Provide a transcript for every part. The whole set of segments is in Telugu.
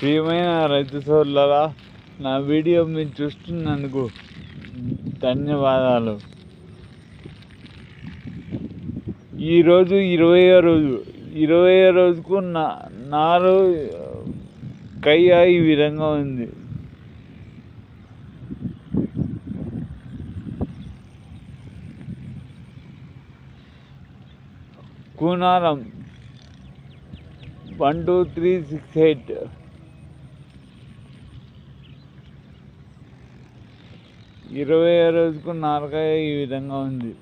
ప్రియమైన రైతు సోదరులరా నా వీడియో మీరు చూస్తున్నందుకు ధన్యవాదాలు. ఈరోజు ఇరవయో రోజు ఇరవయో రోజుకు నా నారు కయ్య ఈ విధంగా ఉంది. Kunaram one two three six eight. ఇరవై రోజుకు నారకాయ ఈ విధంగా ఉంది.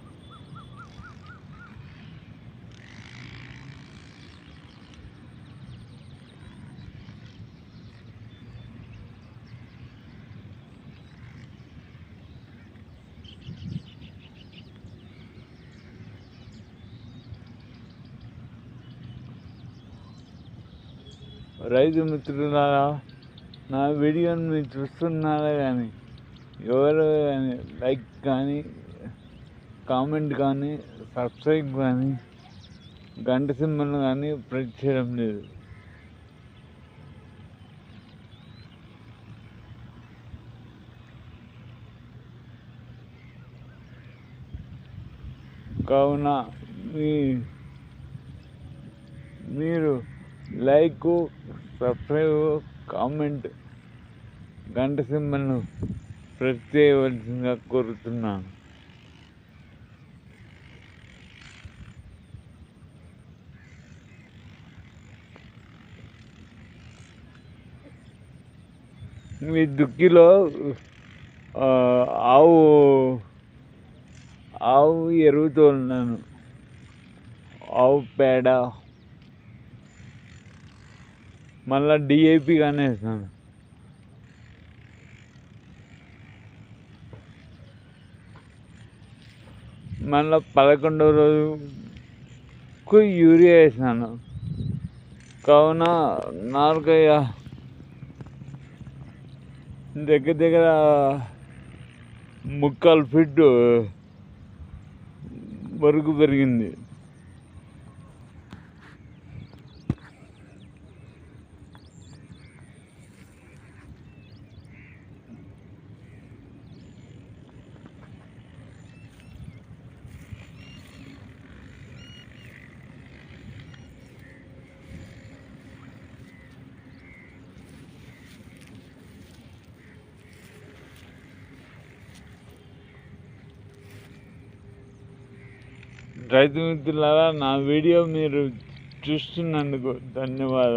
రైతు మిత్రులారా నా వీడియోని మీరు చూస్తున్నారా కానీ ఎవరు కానీ లైక్ కానీ కామెంట్ కానీ సబ్స్క్రైబ్ కానీ గంట సింబల్ కానీ ప్రెస్ చేయడం లేదు. కావున మీ మీరు లైక్ సబ్స్క్రైబ్ కామెంట్ గంట సింబల్ను ప్రత్యేకంగా కోరుతున్నాను. మీ దుక్కిలో ఆవు ఆవు ఎరువుతో ఉన్నాను ఆవు పేడ. మళ్ళా డిఐపి కానీ వేస్తాను మళ్ళా పదకొండవ రోజుకు యూరియా వేసినాను. కావున నాలుగయ్య దగ్గర దగ్గర ముక్కాలు ఫిట్ వరకు పెరిగింది. రైతు మిత్రులారా నా వీడియో మీరు చూస్తున్నందుకు ధన్యవాదాలు.